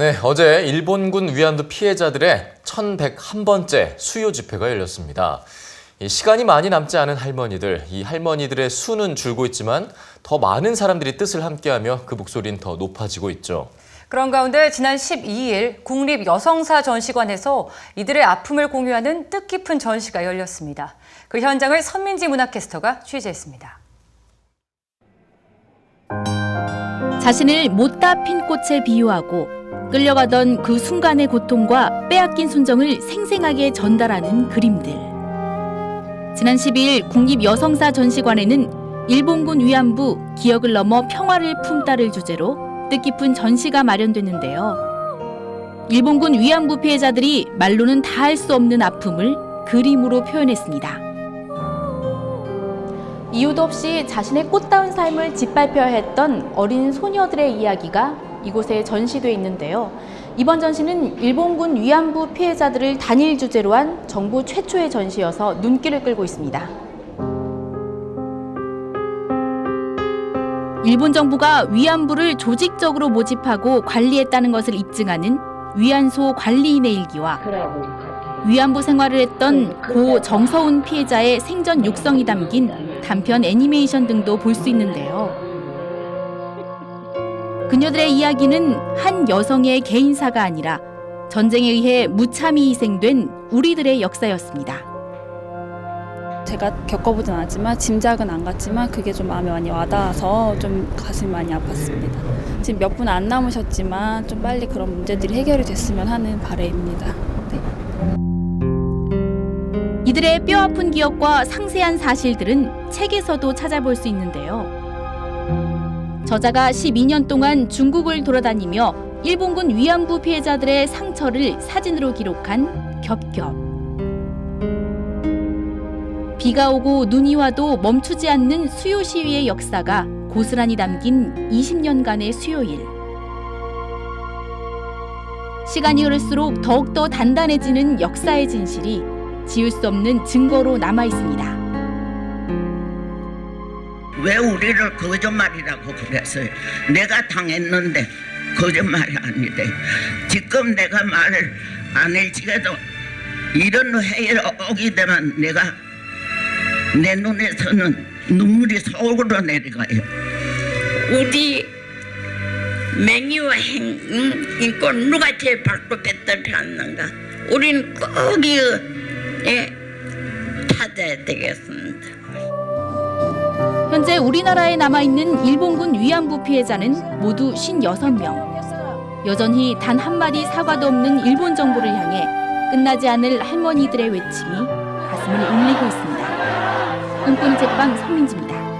네, 어제 일본군 위안부 피해자들의 1101번째 수요 집회가 열렸습니다. 이 시간이 많이 남지 않은 할머니들, 이 할머니들의 수는 줄고 있지만 더 많은 사람들이 뜻을 함께하며 그 목소리는 더 높아지고 있죠. 그런 가운데 지난 12일 국립 여성사 전시관에서 이들의 아픔을 공유하는 뜻깊은 전시가 열렸습니다. 그 현장을 선민지 문화캐스터가 취재했습니다. 자신을 못다 핀 꽃에 비유하고 끌려가던 그 순간의 고통과 빼앗긴 순정을 생생하게 전달하는 그림들. 지난 12일 국립여성사 전시관에는 일본군 위안부 기억을 넘어 평화를 품다를 주제로 뜻깊은 전시가 마련됐는데요. 일본군 위안부 피해자들이 말로는 다 할 수 없는 아픔을 그림으로 표현했습니다. 이유도 없이 자신의 꽃다운 삶을 짓밟혀야 했던 어린 소녀들의 이야기가 이곳에 전시돼 있는데요. 이번 전시는 일본군 위안부 피해자들을 단일 주제로 한 정부 최초의 전시여서 눈길을 끌고 있습니다. 일본 정부가 위안부를 조직적으로 모집하고 관리했다는 것을 입증하는 위안소 관리인의 일기와 위안부 생활을 했던 고 정서운 피해자의 생전 육성이 담긴 단편 애니메이션 등도 볼 수 있는데요. 그녀들의 이야기는 한 여성의 개인사가 아니라 전쟁에 의해 무참히 희생된 우리들의 역사였습니다. 제가 겪어보진 않았지만 짐작은 안 갔지만 그게 좀 마음에 많이 와닿아서 좀 가슴이 많이 아팠습니다. 지금 몇 분 안 남으셨지만 좀 빨리 그런 문제들이 해결이 됐으면 하는 바람입니다. 네. 이들의 뼈아픈 기억과 상세한 사실들은 책에서도 찾아볼 수 있는데요. 저자가 12년 동안 중국을 돌아다니며 일본군 위안부 피해자들의 상처를 사진으로 기록한 겹겹. 비가 오고 눈이 와도 멈추지 않는 수요 시위의 역사가 고스란히 담긴 20년간의 수요일. 시간이 흐를수록 더욱더 단단해지는 역사의 진실이 지울 수 없는 증거로 남아 있습니다. 왜 우리를 거짓말이라고 그랬어요? 내가 당했는데 거짓말이 아니래. 지금 내가 말을 안 해지게도 이런 회의를 오게 되면 내가 내 눈에서는 눈물이 서울로 내려가요. 우리 맹의와 행, 음, 인권 누가 제일 밝고 배터리었는가 우리는 꼭 이거 예, 찾아야 되겠습니다. 현재 우리나라에 남아 있는 일본군 위안부 피해자는 모두 56명. 여전히 단 한마디 사과도 없는 일본 정부를 향해 끝나지 않을 할머니들의 외침이 가슴을 울리고 있습니다. 꿈꾸는 책방 선민지입니다.